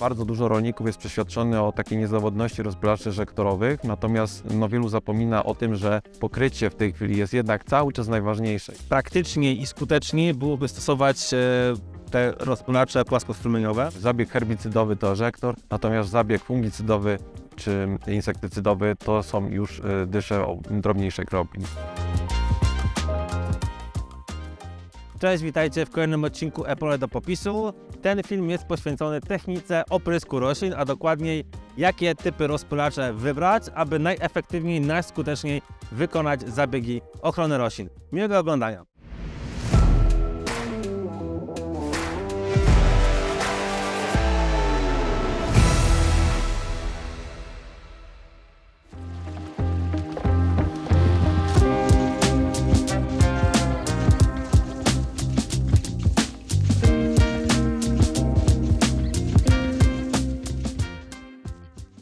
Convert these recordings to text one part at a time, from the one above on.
Bardzo dużo rolników jest przeświadczony o takiej niezawodności rozpylaczy eżektorowych, natomiast no, wielu zapomina o tym, że pokrycie w tej chwili jest jednak cały czas najważniejsze. Praktyczniej i skuteczniej byłoby stosować e, te rozpylacze płaskostrumieniowe. Zabieg herbicydowy to eżektor, natomiast zabieg fungicydowy czy insektycydowy to są już y, dysze o drobniejszej kropli. Cześć, witajcie w kolejnym odcinku Epole do popisu. Ten film jest poświęcony technice oprysku roślin, a dokładniej jakie typy rozpylacze wybrać, aby najefektywniej, najskuteczniej wykonać zabiegi ochrony roślin. Miłego oglądania.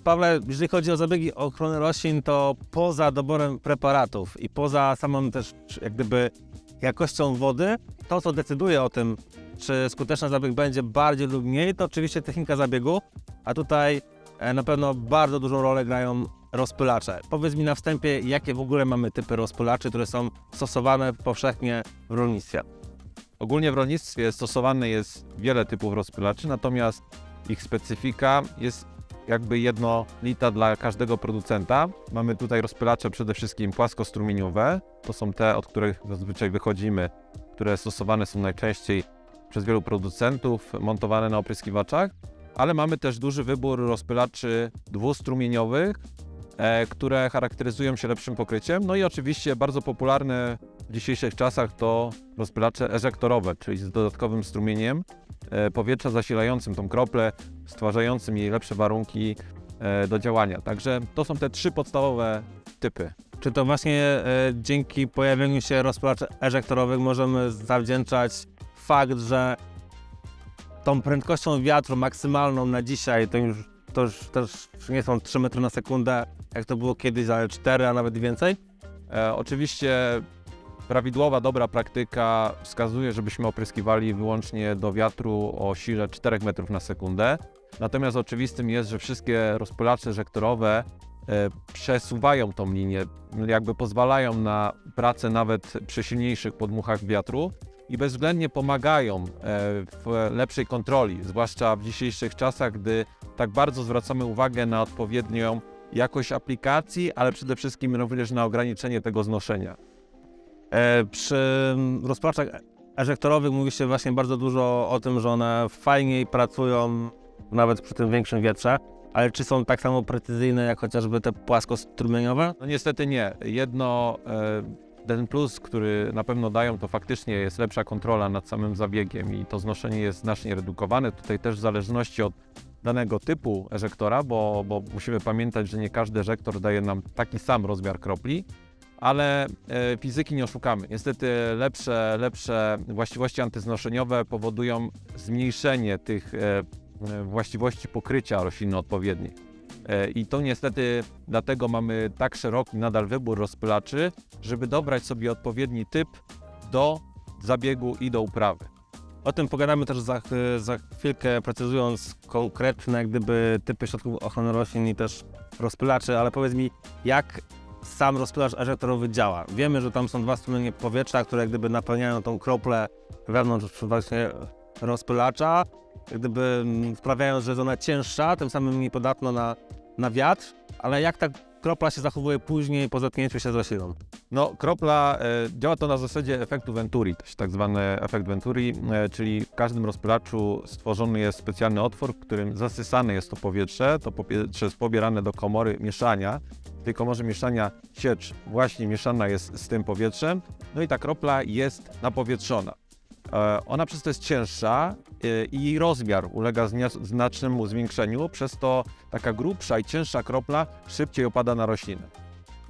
Pawle, jeżeli chodzi o zabiegi ochrony roślin, to poza doborem preparatów i poza samą też jak gdyby jakością wody, to co decyduje o tym, czy skuteczny zabieg będzie bardziej lub mniej, to oczywiście technika zabiegu, a tutaj e, na pewno bardzo dużą rolę grają rozpylacze. Powiedz mi na wstępie, jakie w ogóle mamy typy rozpylaczy, które są stosowane powszechnie w rolnictwie. Ogólnie w rolnictwie stosowane jest wiele typów rozpylaczy, natomiast ich specyfika jest jakby jednolita dla każdego producenta. Mamy tutaj rozpylacze przede wszystkim płaskostrumieniowe, to są te, od których zazwyczaj wychodzimy, które stosowane są najczęściej przez wielu producentów, montowane na opryskiwaczach, ale mamy też duży wybór rozpylaczy dwustrumieniowych, e, które charakteryzują się lepszym pokryciem. No i oczywiście bardzo popularne w dzisiejszych czasach to rozpylacze eżektorowe, czyli z dodatkowym strumieniem powietrza zasilającym tą kroplę, stwarzającym jej lepsze warunki e, do działania. Także to są te trzy podstawowe typy. Czy to właśnie e, dzięki pojawieniu się rozpylaczy eżektorowych możemy zawdzięczać fakt, że tą prędkością wiatru maksymalną na dzisiaj to już, to już też nie są 3 metry na sekundę, jak to było kiedyś, ale 4, a nawet więcej? E, oczywiście prawidłowa, dobra praktyka wskazuje, żebyśmy opryskiwali wyłącznie do wiatru o sile 4 metrów na sekundę. Natomiast oczywistym jest, że wszystkie rozpylacze eżektorowe e, przesuwają tą linię, jakby pozwalają na pracę nawet przy silniejszych podmuchach wiatru i bezwzględnie pomagają e, w lepszej kontroli, zwłaszcza w dzisiejszych czasach, gdy tak bardzo zwracamy uwagę na odpowiednią jakość aplikacji, ale przede wszystkim również na ograniczenie tego znoszenia. E, przy rozpylaczach eżektorowych mówi się właśnie bardzo dużo o tym, że one fajniej pracują nawet przy tym większym wietrze, ale czy są tak samo precyzyjne jak chociażby te płaskostrumieniowe? No niestety nie. Jedno, e, ten plus, który na pewno dają, to faktycznie jest lepsza kontrola nad samym zabiegiem i to znoszenie jest znacznie redukowane. Tutaj też w zależności od danego typu eżektora, bo, bo musimy pamiętać, że nie każdy eżektor daje nam taki sam rozmiar kropli, ale e, fizyki nie oszukamy. Niestety lepsze, lepsze właściwości antyznoszeniowe powodują zmniejszenie tych e, e, właściwości pokrycia rośliny odpowiednich. E, I to niestety dlatego mamy tak szeroki nadal wybór rozpylaczy, żeby dobrać sobie odpowiedni typ do zabiegu i do uprawy. O tym pogadamy też za, za chwilkę, precyzując konkretne gdyby typy środków ochrony roślin i też rozpylaczy, ale powiedz mi, jak sam rozpylacz eżektorowy działa? Wiemy, że tam są dwa strumienie powietrza, które gdyby napełniają tą kroplę wewnątrz właśnie rozpylacza, gdyby mm, sprawiają, że jest ona cięższa, tym samym mniej podatna na, na wiatr, ale jak ta kropla się zachowuje później po zetknięciu się z rośliną? No, kropla, e, działa to na zasadzie efektu Venturi, tak zwany efekt Venturi, e, czyli w każdym rozpylaczu stworzony jest specjalny otwór, w którym zasysane jest to powietrze, to powietrze jest pobierane do komory mieszania. W tej komorze mieszania siecz właśnie mieszana jest z tym powietrzem, no i ta kropla jest napowietrzona. E, Ona przez to jest cięższa e, i jej rozmiar ulega znacznemu zwiększeniu, przez to taka grubsza i cięższa kropla szybciej opada na roślinę.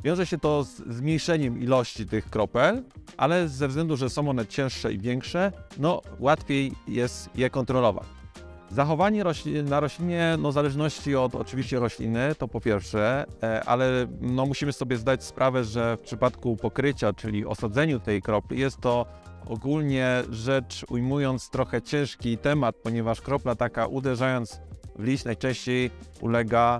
Wiąże się to z zmniejszeniem ilości tych kropel, ale ze względu, że są one cięższe i większe, no łatwiej jest je kontrolować. Zachowanie rośli- na roślinie, no w zależności od oczywiście rośliny, to po pierwsze, e, ale no musimy sobie zdać sprawę, że w przypadku pokrycia, czyli osadzeniu tej kropli, jest to ogólnie rzecz ujmując trochę ciężki temat, ponieważ kropla taka uderzając w liść najczęściej ulega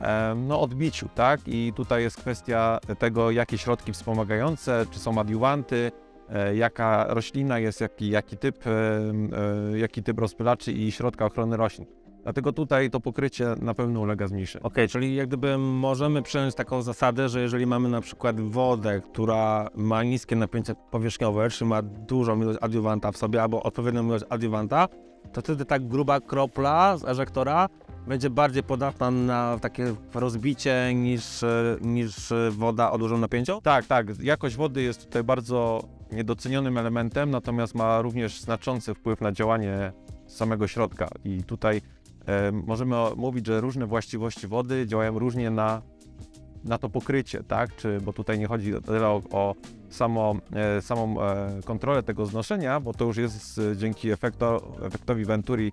em, no, odbiciu, tak? I tutaj jest kwestia tego, jakie środki wspomagające, czy są adiuwanty, e, jaka roślina jest, jaki, jaki, typ, em, e, jaki typ rozpylaczy i środka ochrony roślin. Dlatego tutaj to pokrycie na pewno ulega zmniejszeniu. Okej, czyli jak gdyby możemy przyjąć taką zasadę, że jeżeli mamy na przykład wodę, która ma niskie napięcie powierzchniowe, czy ma dużą ilość adiuwanta w sobie, albo odpowiednią ilość adiuwanta, to wtedy tak gruba kropla z eżektora będzie bardziej podatna na takie rozbicie niż, e, niż e, woda o dużym napięciu? Tak, tak. Jakość wody jest tutaj bardzo niedocenionym elementem, natomiast ma również znaczący wpływ na działanie samego środka. I tutaj e, możemy mówić, że różne właściwości wody działają różnie na, na to pokrycie, tak? Czy, bo tutaj nie chodzi tyle o, o samo, e, samą e, kontrolę tego znoszenia, bo to już jest e, dzięki efekto, efektowi Venturi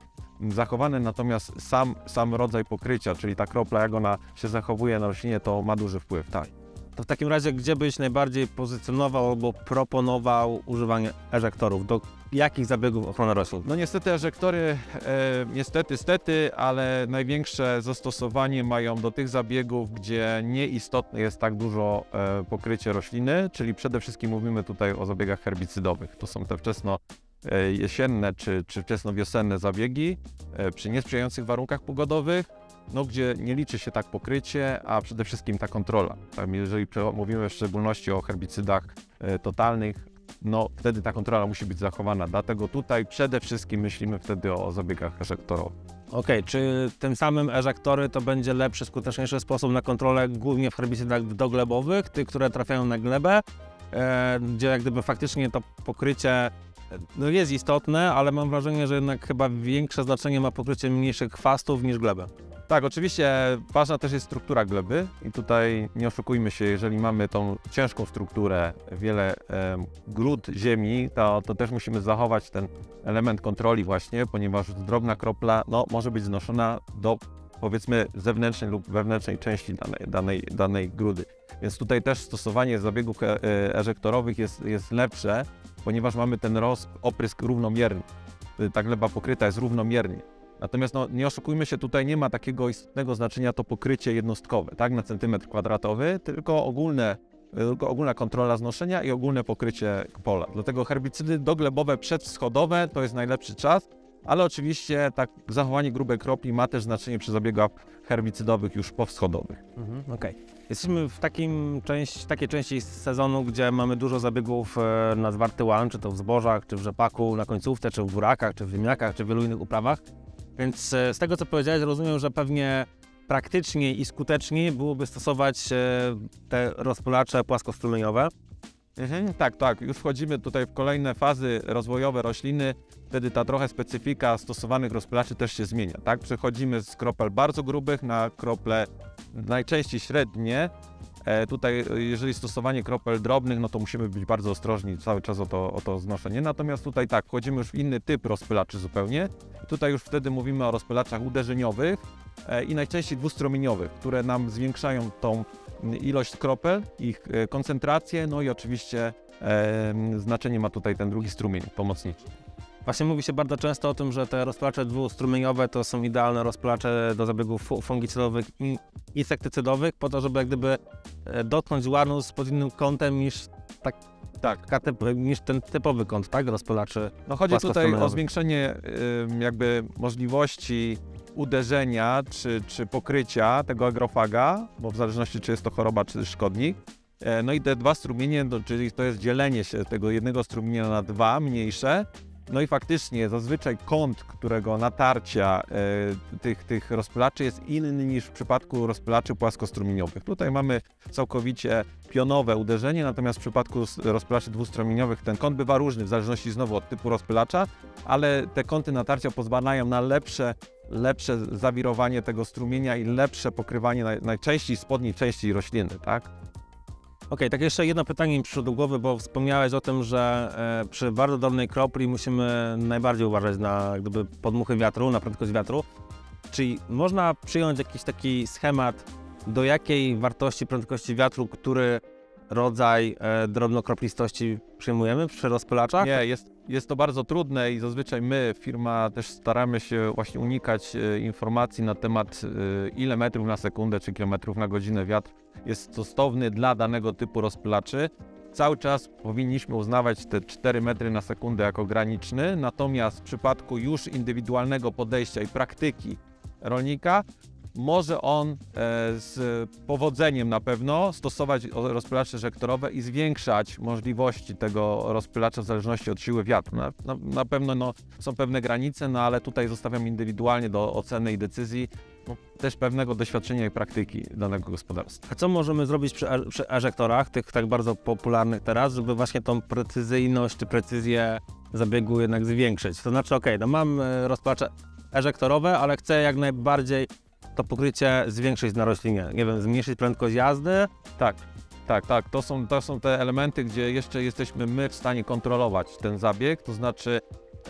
zachowane, natomiast sam, sam rodzaj pokrycia, czyli ta kropla, jak ona się zachowuje na roślinie, to ma duży wpływ, tak. To w takim razie, gdzie byś najbardziej pozycjonował albo proponował używanie eżektorów? Do jakich zabiegów ochrony roślin? No niestety eżektory, e, niestety, stety, ale największe zastosowanie mają do tych zabiegów, gdzie nieistotne jest tak dużo e, pokrycie rośliny, czyli przede wszystkim mówimy tutaj o zabiegach herbicydowych. To są te wczesno e, jesienne czy, czy wczesnowiosenne zabiegi e, przy niesprzyjających warunkach pogodowych, no, gdzie nie liczy się tak pokrycie, a przede wszystkim ta kontrola. Tam jeżeli mówimy w szczególności o herbicydach e, totalnych, no wtedy ta kontrola musi być zachowana. Dlatego tutaj przede wszystkim myślimy wtedy o zabiegach eżektorowych. Okej, czy tym samym eżektory to będzie lepszy, skuteczniejszy sposób na kontrolę głównie w herbicydach doglebowych, tych, które trafiają na glebę, e, gdzie jak gdyby faktycznie to pokrycie e, no jest istotne, ale mam wrażenie, że jednak chyba większe znaczenie ma pokrycie mniejszych chwastów niż glebę. Tak, oczywiście ważna też jest struktura gleby i tutaj nie oszukujmy się, jeżeli mamy tą ciężką strukturę, wiele em, grud ziemi, to, to też musimy zachować ten element kontroli właśnie, ponieważ drobna kropla no, może być znoszona do powiedzmy zewnętrznej lub wewnętrznej części danej, danej, danej grudy. Więc tutaj też stosowanie zabiegów e, e, eżektorowych jest, jest lepsze, ponieważ mamy ten roz, oprysk równomierny. Y, Ta gleba pokryta jest równomiernie. Natomiast no, nie oszukujmy się, tutaj nie ma takiego istotnego znaczenia to pokrycie jednostkowe, tak, na centymetr kwadratowy, tylko ogólne, tylko ogólna kontrola znoszenia i ogólne pokrycie pola. Dlatego herbicydy doglebowe przedwschodowe to jest najlepszy czas, ale oczywiście tak zachowanie grubej kropli ma też znaczenie przy zabiegach herbicydowych już powschodowych. Mhm, Okej. Jesteśmy w takim część, takiej części sezonu, gdzie mamy dużo zabiegów e, na zwarty łan, czy to w zbożach, czy w rzepaku na końcówce, czy w burakach, czy w ziemniakach, czy w wielu innych uprawach. Więc e, z tego, co powiedziałeś, rozumiem, że pewnie praktyczniej i skuteczniej byłoby stosować e, te rozpylacze płaskostrumieniowe. Mhm, tak, tak. Już wchodzimy tutaj w kolejne fazy rozwojowe rośliny. Wtedy ta trochę specyfika stosowanych rozpylaczy też się zmienia. Tak? Przechodzimy z kropel bardzo grubych na krople najczęściej średnie. E, tutaj, e, jeżeli stosowanie kropel drobnych, no to musimy być bardzo ostrożni cały czas o to, o to znoszenie. Natomiast tutaj tak, wchodzimy już w inny typ rozpylaczy zupełnie. Tutaj już wtedy mówimy o rozpylaczach uderzeniowych e, i najczęściej dwustrumieniowych, które nam zwiększają tą ilość kropel, ich koncentrację, no i oczywiście znaczenie ma tutaj ten drugi strumień pomocniczy. Właśnie mówi się bardzo często o tym, że te rozpylacze dwustrumieniowe to są idealne rozpylacze do zabiegów fu- fungicydowych i insektycydowych, po to, żeby jak gdyby e, dotknąć łanus pod innym kątem niż, Tak. typ, niż ten typowy kąt, tak? Rozpylaczy. No chodzi tutaj o zwiększenie jakby możliwości uderzenia czy, czy pokrycia tego agrofaga, bo w zależności czy jest to choroba czy szkodnik. E, No i te dwa strumienie, no, czyli to jest dzielenie się tego jednego strumienia na dwa mniejsze. No i faktycznie zazwyczaj kąt, którego natarcia e, tych, tych rozpylaczy jest inny niż w przypadku rozpylaczy płaskostrumieniowych. Tutaj mamy całkowicie pionowe uderzenie, natomiast w przypadku rozpylaczy dwustrumieniowych ten kąt bywa różny w zależności znowu od typu rozpylacza, ale te kąty natarcia pozwalają na lepsze, lepsze zawirowanie tego strumienia i lepsze pokrywanie naj, najczęściej spodniej części rośliny, tak? Okej, tak jeszcze jedno pytanie mi przyszło do głowy, bo wspomniałeś o tym, że e, przy bardzo dolnej kropli musimy najbardziej uważać na gdyby podmuchy wiatru, na prędkość wiatru. Czyli można przyjąć jakiś taki schemat, do jakiej wartości prędkości wiatru, który rodzaj e, drobnokroplistości przyjmujemy przy rozpylaczach? Nie, jest, jest to bardzo trudne i zazwyczaj my, firma, też staramy się właśnie unikać e, informacji na temat e, ile metrów na sekundę czy kilometrów na godzinę wiatr jest stosowny dla danego typu rozpylaczy. Cały czas powinniśmy uznawać te 4 metry na sekundę jako graniczny, natomiast w przypadku już indywidualnego podejścia i praktyki rolnika może on e, z powodzeniem na pewno stosować rozpylacze żektorowe i zwiększać możliwości tego rozpylacza w zależności od siły wiatru. Na, na, na pewno no, są pewne granice, no ale tutaj zostawiam indywidualnie do oceny i decyzji no, też pewnego doświadczenia i praktyki danego gospodarstwa. A co możemy zrobić przy, przy eżektorach, tych tak bardzo popularnych teraz, żeby właśnie tą precyzyjność czy precyzję zabiegu jednak zwiększyć? To znaczy, ok, no mam e, rozpylacze eżektorowe, ale chcę jak najbardziej to pokrycie zwiększyć na roślinie. Nie wiem, zmniejszyć prędkość jazdy, Tak, tak, tak. To są, to są te elementy, gdzie jeszcze jesteśmy my w stanie kontrolować ten zabieg, to znaczy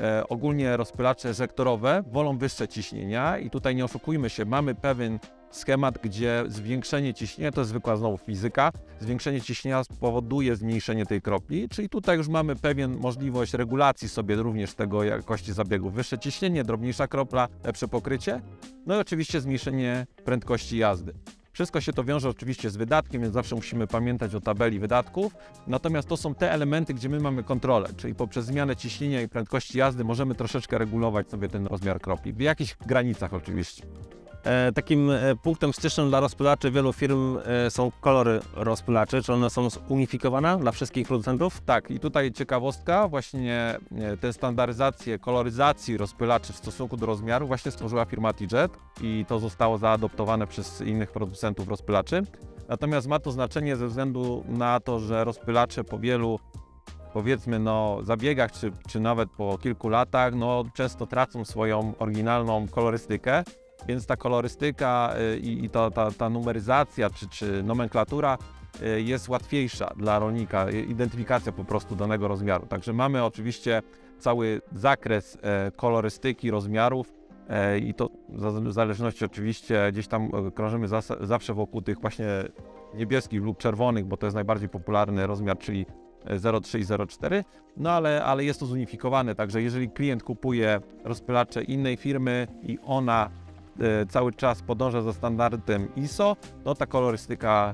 e, ogólnie rozpylacze żektorowe wolą wyższe ciśnienia i tutaj nie oszukujmy się, mamy pewien schemat, gdzie zwiększenie ciśnienia, to jest zwykła znowu fizyka, zwiększenie ciśnienia spowoduje zmniejszenie tej kropli, czyli tutaj już mamy pewien możliwość regulacji sobie również tego jakości zabiegu. Wyższe ciśnienie, drobniejsza kropla, lepsze pokrycie, no i oczywiście zmniejszenie prędkości jazdy. Wszystko się to wiąże oczywiście z wydatkiem, więc zawsze musimy pamiętać o tabeli wydatków. Natomiast to są te elementy, gdzie my mamy kontrolę, czyli poprzez zmianę ciśnienia i prędkości jazdy możemy troszeczkę regulować sobie ten rozmiar kropli. W jakichś granicach oczywiście. E, Takim e, punktem stycznym dla rozpylaczy wielu firm e, są kolory rozpylaczy. Czy one są zunifikowane dla wszystkich producentów? Tak, i tutaj ciekawostka, właśnie tę standaryzację koloryzacji rozpylaczy w stosunku do rozmiaru właśnie stworzyła firma T-Jet i to zostało zaadoptowane przez innych producentów rozpylaczy. Natomiast ma to znaczenie ze względu na to, że rozpylacze po wielu powiedzmy no zabiegach, czy, czy nawet po kilku latach, no często tracą swoją oryginalną kolorystykę, więc ta kolorystyka y, i, ta, ta, ta numeryzacja, czy, czy nomenklatura y, jest łatwiejsza dla rolnika, identyfikacja po prostu danego rozmiaru. Także mamy oczywiście cały zakres e, kolorystyki, rozmiarów e, i to w zależności oczywiście gdzieś tam e, krążymy zawsze wokół tych właśnie niebieskich lub czerwonych, bo to jest najbardziej popularny rozmiar, czyli e, 0,3 i 0,4, no ale, ale jest to zunifikowane, także jeżeli klient kupuje rozpylacze innej firmy i ona cały czas podąża za standardem ISO, no ta kolorystyka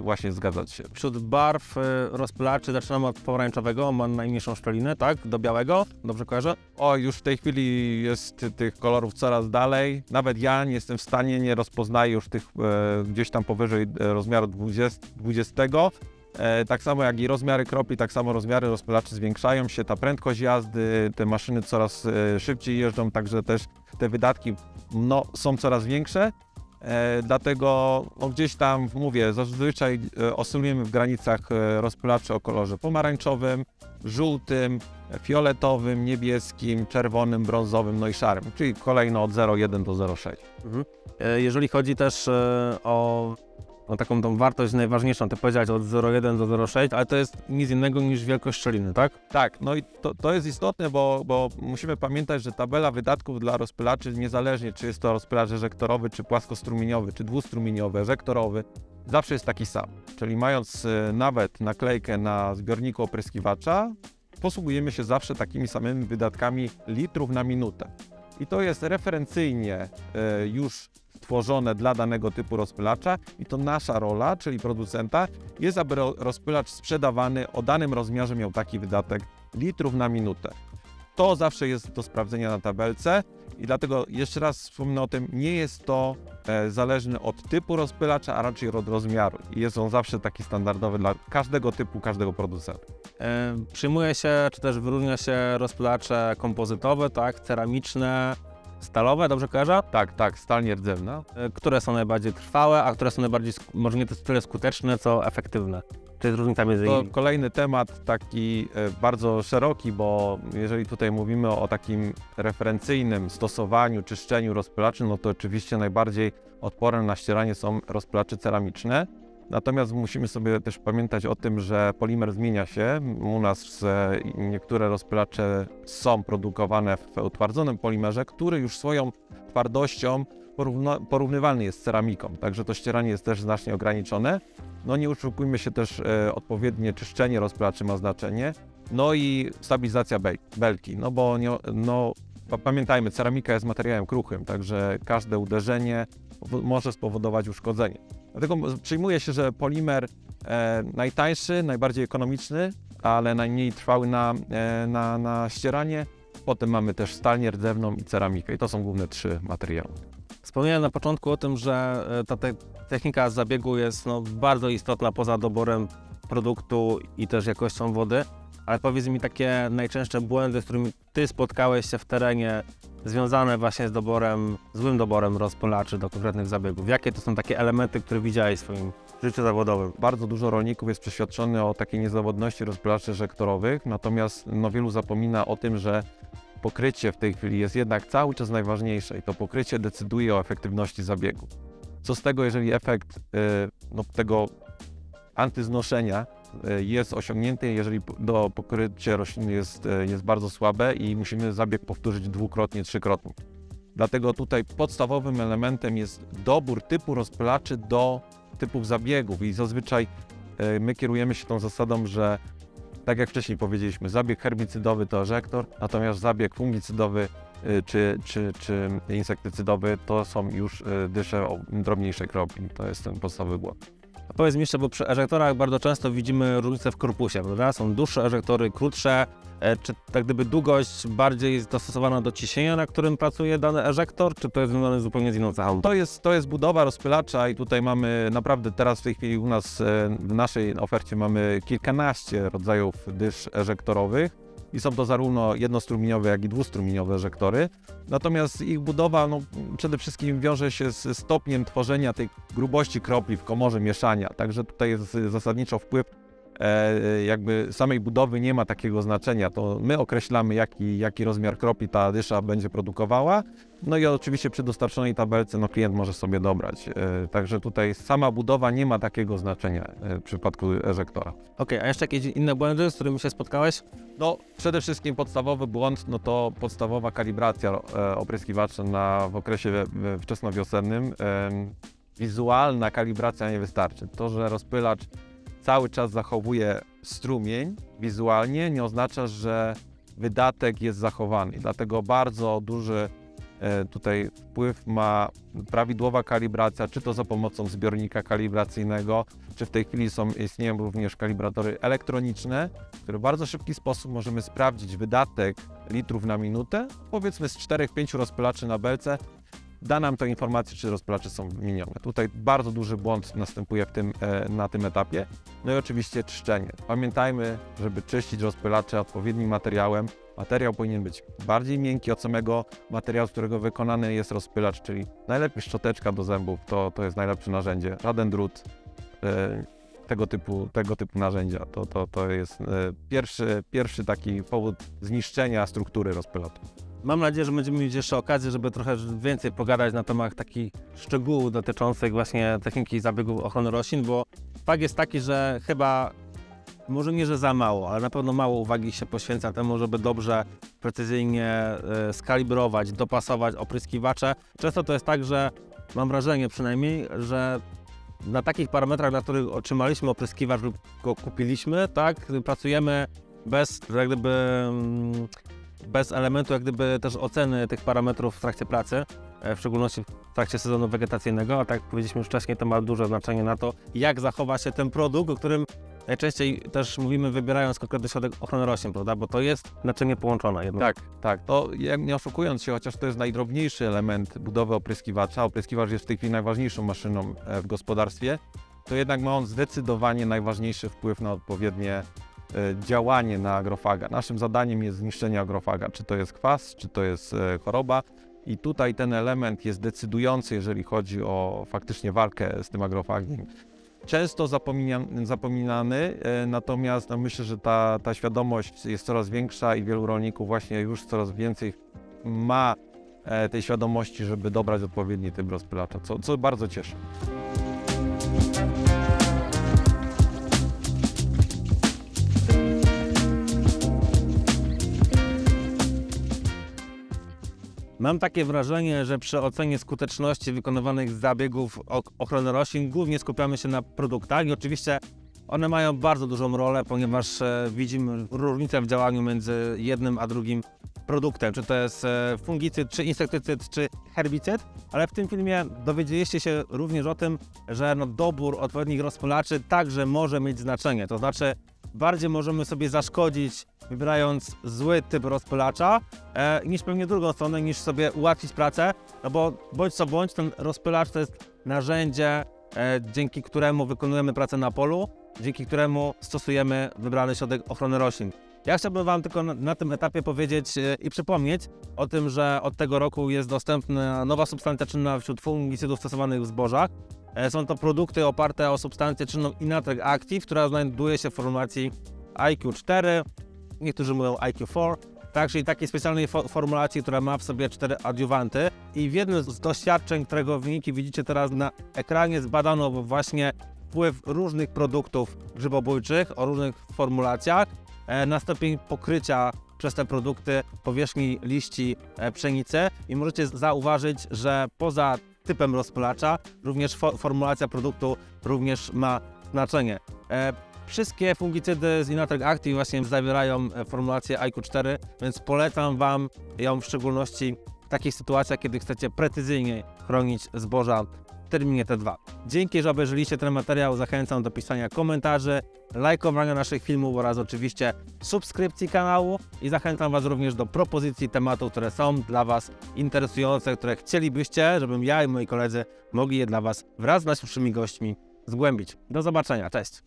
właśnie zgadza się. Wśród barw e, rozpylaczy zaczynamy od pomarańczowego, on ma najmniejszą szczelinę, tak? Do białego, dobrze kojarzę? O, już w tej chwili jest tych kolorów coraz dalej. Nawet ja nie jestem w stanie, nie rozpoznaję już tych e, gdzieś tam powyżej e, rozmiaru 20. 20. E, tak samo jak i rozmiary kropli, tak samo rozmiary rozpylaczy zwiększają się, ta prędkość jazdy, te maszyny coraz e, szybciej jeżdżą, także też te wydatki no, są coraz większe. E, dlatego no, gdzieś tam, mówię, zazwyczaj oscylujemy w granicach rozpylaczy o kolorze pomarańczowym, żółtym, fioletowym, niebieskim, czerwonym, brązowym, no i szarym, czyli kolejno od 0,1 do 0,6. E, Jeżeli chodzi też o, o taką tą wartość najważniejszą, ty powiedziałeś od 0,1 do 0,6, ale to jest nic innego niż wielkość szczeliny, tak? Tak, no i to, to jest istotne, bo, bo musimy pamiętać, że tabela wydatków dla rozpylaczy, niezależnie czy jest to rozpylacz eżektorowy, czy płaskostrumieniowy, czy dwustrumieniowy, eżektorowy, zawsze jest taki sam. Czyli mając e, nawet naklejkę na zbiorniku opryskiwacza, posługujemy się zawsze takimi samymi wydatkami litrów na minutę. I to jest referencyjnie e, już stworzone dla danego typu rozpylacza i to nasza rola, czyli producenta, jest, aby ro- rozpylacz sprzedawany o danym rozmiarze miał taki wydatek litrów na minutę. To zawsze jest do sprawdzenia na tabelce i dlatego jeszcze raz wspomnę o tym, nie jest to e, zależne od typu rozpylacza, a raczej od rozmiaru. I jest on zawsze taki standardowy dla każdego typu, każdego producenta. E, Przyjmuje się, czy też wyróżnia się rozpylacze kompozytowe, tak? Ceramiczne, stalowe, dobrze kojarzę? Tak, tak, stal nierdzewna. E, Które są najbardziej trwałe, a które są najbardziej, może nie tyle skuteczne, co efektywne? Czy jest różnica między To kolejny temat taki e, bardzo szeroki, bo jeżeli tutaj mówimy o takim referencyjnym stosowaniu, czyszczeniu rozpylaczy, no to oczywiście najbardziej odporne na ścieranie są rozpylacze ceramiczne. Natomiast musimy sobie też pamiętać o tym, że polimer zmienia się. U nas e, niektóre rozpylacze są produkowane w utwardzonym polimerze, który już swoją twardością porównywalny jest z ceramiką, także to ścieranie jest też znacznie ograniczone. No nie oszukujmy się też, e, odpowiednie czyszczenie rozpylaczy ma znaczenie. No i stabilizacja bel belki, no bo nie, no, pa- pamiętajmy, ceramika jest materiałem kruchym, także każde uderzenie może spowodować uszkodzenie. Dlatego przyjmuje się, że polimer e, najtańszy, najbardziej ekonomiczny, ale najmniej trwały na, e, na, na ścieranie. Potem mamy też stal nierdzewną i ceramikę i to są główne trzy materiały. Wspomniałem na początku o tym, że e, ta te technika zabiegu jest no, bardzo istotna poza doborem produktu i też jakością wody. Ale powiedz mi takie najczęstsze błędy, z którymi ty spotkałeś się w terenie, związane właśnie z doborem, złym doborem rozpylaczy do konkretnych zabiegów. Jakie to są takie elementy, które widziałeś w swoim życiu zawodowym? Bardzo dużo rolników jest przeświadczony o takiej niezawodności rozpylaczy żektorowych, natomiast no, wielu zapomina o tym, że pokrycie w tej chwili jest jednak cały czas najważniejsze i to pokrycie decyduje o efektywności zabiegu. Co z tego, jeżeli efekt y, no, tego antyznoszenia jest osiągnięty, jeżeli do pokrycie rośliny jest, y, jest bardzo słabe i musimy zabieg powtórzyć dwukrotnie, trzykrotnie. Dlatego tutaj podstawowym elementem jest dobór typu rozpylaczy do typów zabiegów i zazwyczaj e, my kierujemy się tą zasadą, że tak jak wcześniej powiedzieliśmy, zabieg herbicydowy to eżektor, natomiast zabieg fungicydowy e, czy, czy, czy insektycydowy to są już e, dysze o drobniejszej kropli. To jest ten podstawowy błąd. Powiedz mi jeszcze, bo przy eżektorach bardzo często widzimy różnice w korpusie, prawda? Są dłuższe eżektory, krótsze. E, Czy tak gdyby długość bardziej dostosowana do ciśnienia, na którym pracuje dany eżektor, czy to jest związane zupełnie z inną cechą? To jest, to jest budowa rozpylacza i tutaj mamy naprawdę teraz w tej chwili u nas e, w naszej ofercie mamy kilkanaście rodzajów dysz eżektorowych i są to zarówno jednostrumieniowe, jak i dwustrumieniowe eżektory. Natomiast ich budowa no, przede wszystkim wiąże się z stopniem tworzenia tej grubości kropli w komorze mieszania, także tutaj jest zasadniczo wpływ jakby samej budowy nie ma takiego znaczenia. To my określamy, jaki, jaki rozmiar kropli ta dysza będzie produkowała, no i oczywiście przy dostarczonej tabelce no, klient może sobie dobrać. E, Także tutaj sama budowa nie ma takiego znaczenia e, w przypadku eżektora. Okej, a jeszcze jakieś inne błędy, z którymi się spotkałeś? No, przede wszystkim podstawowy błąd, no to podstawowa kalibracja e, opryskiwaczy na, w okresie wczesnowiosennym. Wizualna kalibracja nie wystarczy. To, że rozpylacz cały czas zachowuje strumień wizualnie, nie oznacza, że wydatek jest zachowany. Dlatego bardzo duży e, tutaj wpływ ma prawidłowa kalibracja, czy to za pomocą zbiornika kalibracyjnego, czy w tej chwili są, istnieją również kalibratory elektroniczne, w który w bardzo szybki sposób możemy sprawdzić wydatek litrów na minutę. Powiedzmy z 4-5 rozpylaczy na belce da nam to informację, czy rozpylacze są wymienione. Tutaj bardzo duży błąd następuje w tym, e, na tym etapie. No i oczywiście czyszczenie. Pamiętajmy, żeby czyścić rozpylacze odpowiednim materiałem. Materiał powinien być bardziej miękki od samego materiału, z którego wykonany jest rozpylacz, czyli najlepiej szczoteczka do zębów, to, to jest najlepsze narzędzie. Żaden drut, e, tego typu, tego typu narzędzia. To, to, to jest e, pierwszy, pierwszy taki powód zniszczenia struktury rozpylacza. Mam nadzieję, że będziemy mieć jeszcze okazję, żeby trochę więcej pogadać na temat takich szczegółów dotyczących właśnie techniki zabiegów ochrony roślin, bo fakt jest taki, że chyba może nie, że za mało, ale na pewno mało uwagi się poświęca temu, żeby dobrze, precyzyjnie e, skalibrować, dopasować opryskiwacze. Często to jest tak, że mam wrażenie przynajmniej, że na takich parametrach, na których otrzymaliśmy opryskiwacz lub go kupiliśmy, tak, pracujemy bez, jak gdyby, mm, bez elementu jak gdyby też oceny tych parametrów w trakcie pracy, e, w szczególności w trakcie sezonu wegetacyjnego, a tak jak powiedzieliśmy już wcześniej, to ma duże znaczenie na to, jak zachowa się ten produkt, o którym najczęściej też mówimy wybierając konkretny środek ochrony roślin, prawda, bo to jest naczynie połączone jedno. Tak, tak. To nie oszukując się, chociaż to jest najdrobniejszy element budowy opryskiwacza, opryskiwacz jest w tej chwili najważniejszą maszyną e, w gospodarstwie, to jednak ma on zdecydowanie najważniejszy wpływ na odpowiednie działanie na agrofaga. Naszym zadaniem jest zniszczenie agrofaga, czy to jest kwas, czy to jest e, choroba. I tutaj ten element jest decydujący, jeżeli chodzi o faktycznie walkę z tym agrofagiem. Często zapomina- zapominany, e, natomiast no myślę, że ta, ta świadomość jest coraz większa i wielu rolników właśnie już coraz więcej ma e, tej świadomości, żeby dobrać odpowiedni typ rozpylacza, co, co bardzo cieszy. Mam takie wrażenie, że przy ocenie skuteczności wykonywanych zabiegów ochrony roślin głównie skupiamy się na produktach i oczywiście one mają bardzo dużą rolę, ponieważ e, widzimy różnicę w działaniu między jednym a drugim produktem, czy to jest e, fungicyd, czy insektycyd, czy herbicyd, ale w tym filmie dowiedzieliście się również o tym, że no, dobór odpowiednich rozpylaczy także może mieć znaczenie, to znaczy bardziej możemy sobie zaszkodzić wybierając zły typ rozpylacza, e, niż pewnie drugą stronę, niż sobie ułatwić pracę, no bo bądź co bądź ten rozpylacz to jest narzędzie, e, dzięki któremu wykonujemy pracę na polu, dzięki któremu stosujemy wybrany środek ochrony roślin. Ja chciałbym Wam tylko na, na tym etapie powiedzieć e, i przypomnieć o tym, że od tego roku jest dostępna nowa substancja czynna wśród fungicydów stosowanych w zbożach. E, Są to produkty oparte o substancję czynną Inatreg Active, która znajduje się w formulacji IQ4, niektórzy mówią IQ4, tak, czyli takiej specjalnej fo- formulacji, która ma w sobie cztery adiuwanty. I w jednym z doświadczeń, którego wyniki widzicie teraz na ekranie, zbadano właśnie wpływ różnych produktów grzybobójczych o różnych formulacjach. E, na stopień pokrycia przez te produkty powierzchni liści e, pszenicy. I możecie zauważyć, że poza typem rozpylacza również fo- formulacja produktu również ma znaczenie. E, Wszystkie fungicydy z Inatreg Active właśnie zawierają e, formulację IQ4, więc polecam Wam ją w szczególności w takich sytuacjach, kiedy chcecie precyzyjnie chronić zboża w terminie T2. Dzięki, że obejrzeliście ten materiał. Zachęcam do pisania komentarzy, lajkowania naszych filmów oraz oczywiście subskrypcji kanału i zachęcam Was również do propozycji tematów, które są dla Was interesujące, które chcielibyście, żebym ja i moi koledzy mogli je dla Was wraz z naszymi gośćmi zgłębić. Do zobaczenia, cześć!